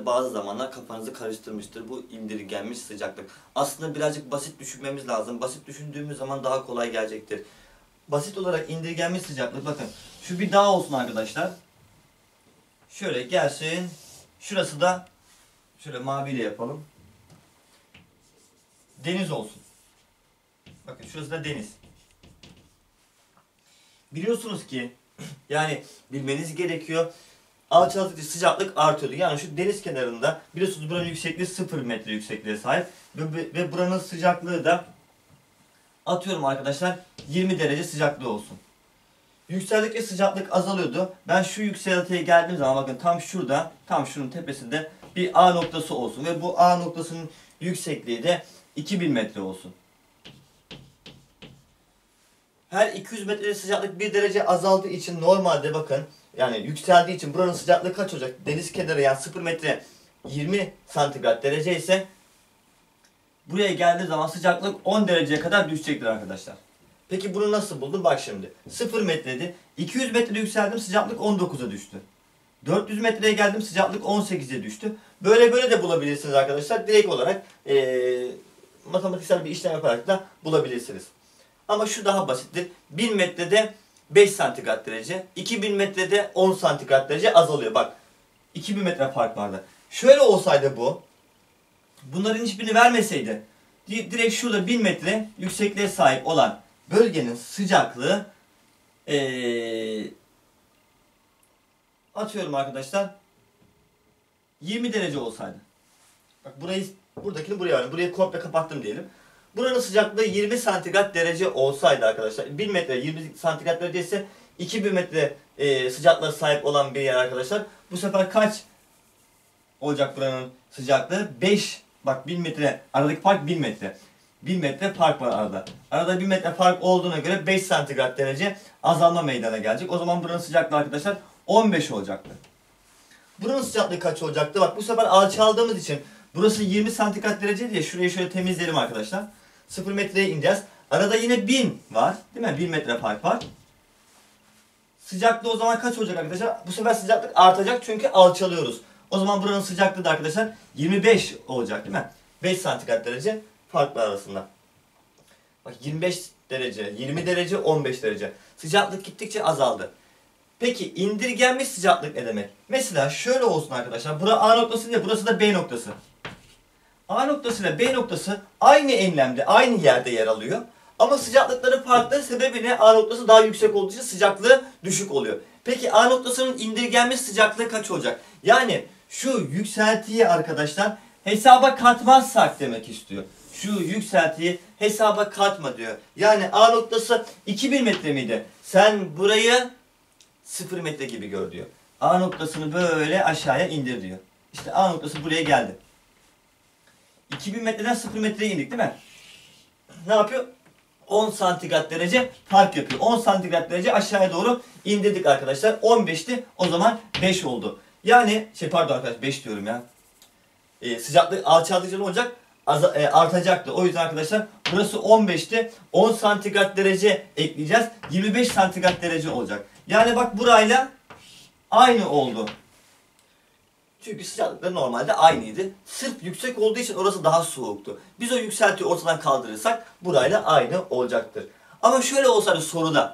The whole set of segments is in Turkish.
Bazı zamanlar kafanızı karıştırmıştır bu indirgenmiş sıcaklık. Aslında birazcık basit düşünmemiz lazım. Basit düşündüğümüz zaman daha kolay gelecektir. Basit olarak indirgenmiş sıcaklık bakın. Şu bir dağ olsun arkadaşlar. Şöyle gelsin. Şurası da şöyle maviyle yapalım. Deniz olsun. Bakın şurası da deniz. Biliyorsunuz ki yani bilmeniz gerekiyor. Alçaldıkça sıcaklık artıyordu. Yani şu deniz kenarında biliyorsunuz buranın yüksekliği 0 metre yüksekliğe sahip. Ve, ve buranın sıcaklığı da atıyorum arkadaşlar 20 derece sıcaklığı olsun. Yükseldikçe sıcaklık azalıyordu. Ben şu yükseltiye geldiğim zaman bakın tam şurada, tam şunun tepesinde bir A noktası olsun. Ve bu A noktasının yüksekliği de 2000 metre olsun. Her 200 metrede sıcaklık 1 derece azaldığı için normalde bakın yani yükseldiği için buranın sıcaklığı kaç olacak? Deniz kenarı yani 0 metre 20 santigrat derece ise buraya geldiği zaman sıcaklık 10 dereceye kadar düşecektir arkadaşlar. Peki bunu nasıl buldum? Bak şimdi. 0 metrede 200 metrede yükseldim sıcaklık 19'a düştü. 400 metreye geldim sıcaklık 18'e düştü. Böyle böyle de bulabilirsiniz arkadaşlar. Direkt olarak ee, matematiksel bir işlem yaparak da bulabilirsiniz. Ama şu daha basittir. 1000 metrede 5 santigrat derece, 2000 metrede 10 santigrat derece azalıyor. Bak 2000 metre fark vardı. Şöyle olsaydı bu, bunların hiçbirini vermeseydi, direkt şurada 1000 metre yüksekliğe sahip olan bölgenin sıcaklığı ee, atıyorum arkadaşlar 20 derece olsaydı. Bak burayı buradakini buraya alıyorum. Burayı komple kapattım diyelim. Buranın sıcaklığı 20 santigrat derece olsaydı arkadaşlar. 1 metre 20 santigrat derece ise 2000 metre e, sıcaklığa sahip olan bir yer arkadaşlar. Bu sefer kaç olacak buranın sıcaklığı? 5. Bak 1000 metre. Aradaki fark 1000 metre. 1000 metre fark var arada. Arada 1000 metre fark olduğuna göre 5 santigrat derece azalma meydana gelecek. O zaman buranın sıcaklığı arkadaşlar 15 olacaktı. Buranın sıcaklığı kaç olacaktı? Bak bu sefer alçaldığımız için burası 20 santigrat derece diye şurayı şöyle temizleyelim arkadaşlar. 0 metreye ineceğiz. Arada yine 1000 var. Değil mi? 1000 metre fark var. Sıcaklığı o zaman kaç olacak arkadaşlar? Bu sefer sıcaklık artacak çünkü alçalıyoruz. O zaman buranın sıcaklığı da arkadaşlar 25 olacak değil mi? 5 santigrat derece farklı arasında. Bak 25 derece, 20 derece, 15 derece. Sıcaklık gittikçe azaldı. Peki indirgenmiş sıcaklık ne demek? Mesela şöyle olsun arkadaşlar. Burası A noktası değil, burası da B noktası. A noktası ile B noktası aynı enlemde, aynı yerde yer alıyor. Ama sıcaklıkları farklı sebebi ne? A noktası daha yüksek olduğu için sıcaklığı düşük oluyor. Peki A noktasının indirgenmiş sıcaklığı kaç olacak? Yani şu yükseltiyi arkadaşlar hesaba katmazsak demek istiyor. Şu yükseltiyi hesaba katma diyor. Yani A noktası 2000 metre miydi? Sen burayı 0 metre gibi gör diyor. A noktasını böyle aşağıya indir diyor. İşte A noktası buraya geldi. 2000 metreden 0 metreye indik değil mi? Ne yapıyor? 10 santigrat derece fark yapıyor. 10 santigrat derece aşağıya doğru indirdik arkadaşlar. 15'ti o zaman 5 oldu. Yani şey pardon arkadaşlar 5 diyorum ya. Ee, sıcaklık alçaldıkça ne olacak? Az, e, artacaktı. O yüzden arkadaşlar burası 15'ti. 10 santigrat derece ekleyeceğiz. 25 santigrat derece olacak. Yani bak burayla aynı oldu. Çünkü sıcaklıkları normalde aynıydı. Sırf yüksek olduğu için orası daha soğuktu. Biz o yükseltiyi ortadan kaldırırsak burayla aynı olacaktır. Ama şöyle olsaydı soruda.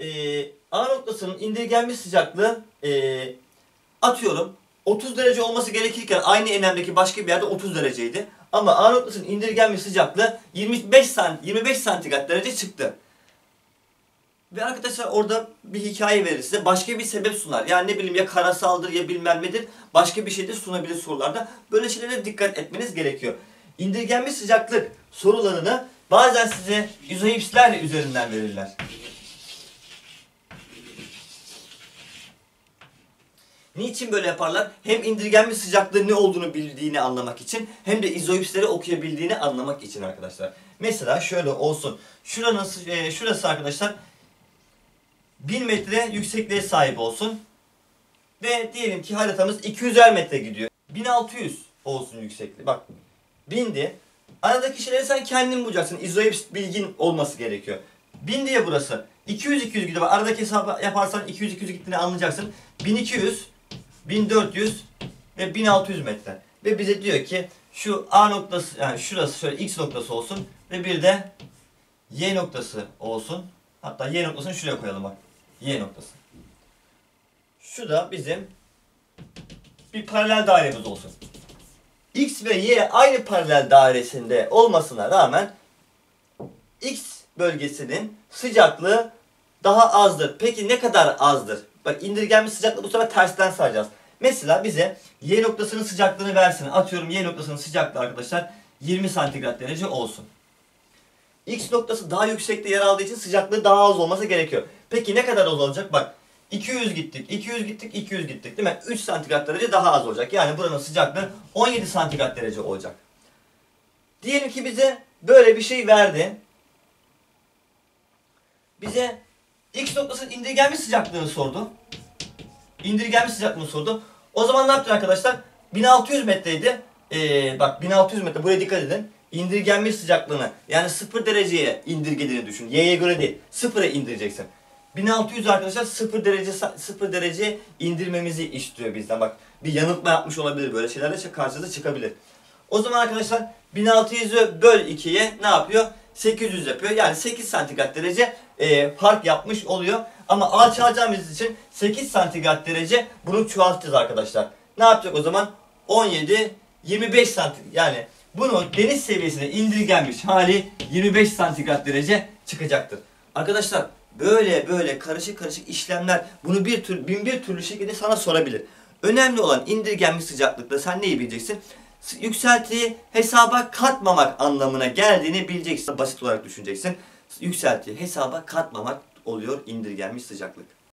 Ee, A noktasının indirgenmiş sıcaklığı ee, atıyorum 30 derece olması gerekirken aynı enlemdeki başka bir yerde 30 dereceydi. Ama A noktasının indirgenmiş sıcaklığı 25 sant 25 santigrat derece çıktı. Ve arkadaşlar orada bir hikaye verir size. Başka bir sebep sunar. Yani ne bileyim ya karasaldır ya bilmem nedir. Başka bir şey de sunabilir sorularda. Böyle şeylere dikkat etmeniz gerekiyor. İndirgenmiş sıcaklık sorularını bazen size izoipsler üzerinden verirler. Niçin böyle yaparlar? Hem indirgenmiş sıcaklığı ne olduğunu bildiğini anlamak için hem de izoipsleri okuyabildiğini anlamak için arkadaşlar. Mesela şöyle olsun. Şuranın, e, şurası arkadaşlar 1000 metre yüksekliğe sahip olsun. Ve diyelim ki haritamız 200'er metre gidiyor. 1600 olsun yüksekliği. Bak 1000'di. Aradaki şeyleri sen kendin bulacaksın. İzoips bilgin olması gerekiyor. 1000 diye burası. 200-200 gidiyor. Aradaki hesabı yaparsan 200-200 gittiğini anlayacaksın. 1200, 1400 ve 1600 metre. Ve bize diyor ki şu A noktası yani şurası şöyle X noktası olsun ve bir de Y noktası olsun. Hatta Y noktasını şuraya koyalım bak. Y noktası. Şu da bizim bir paralel dairemiz olsun. X ve Y aynı paralel dairesinde olmasına rağmen X bölgesinin sıcaklığı daha azdır. Peki ne kadar azdır? Bak indirgenmiş sıcaklığı bu sefer tersten sayacağız. Mesela bize Y noktasının sıcaklığını versin. Atıyorum Y noktasının sıcaklığı arkadaşlar 20 santigrat derece olsun. X noktası daha yüksekte yer aldığı için sıcaklığı daha az olması gerekiyor. Peki ne kadar az olacak? Bak 200 gittik, 200 gittik, 200 gittik değil mi? 3 santigrat derece daha az olacak. Yani buranın sıcaklığı 17 santigrat derece olacak. Diyelim ki bize böyle bir şey verdi. Bize X noktasının indirgenmiş sıcaklığını sordu. İndirgenmiş sıcaklığını sordu. O zaman ne yapacağız arkadaşlar? 1600 metreydi. Ee, bak 1600 metre buraya dikkat edin. İndirgenmiş sıcaklığını yani 0 dereceye indirgediğini düşün. Y'ye göre değil. 0'a indireceksin. 1600 arkadaşlar 0 derece 0 dereceye indirmemizi istiyor bizden. Bak bir yanıltma yapmış olabilir böyle şeylerle karşınıza çıkabilir. O zaman arkadaşlar 1600'ü böl 2'ye ne yapıyor? 800 yapıyor. Yani 8 santigrat derece e, fark yapmış oluyor. Ama alçalacağımız için 8 santigrat derece bunu çoğaltacağız arkadaşlar. Ne yapacak o zaman? 17, 25 santigrat yani bunu deniz seviyesine indirgenmiş hali 25 santigrat derece çıkacaktır. Arkadaşlar böyle böyle karışık karışık işlemler bunu bir tür bin bir türlü şekilde sana sorabilir. Önemli olan indirgenmiş sıcaklıkta sen neyi bileceksin? Yükseltiyi hesaba katmamak anlamına geldiğini bileceksin. Basit olarak düşüneceksin. Yükseltiyi hesaba katmamak oluyor indirgenmiş sıcaklık.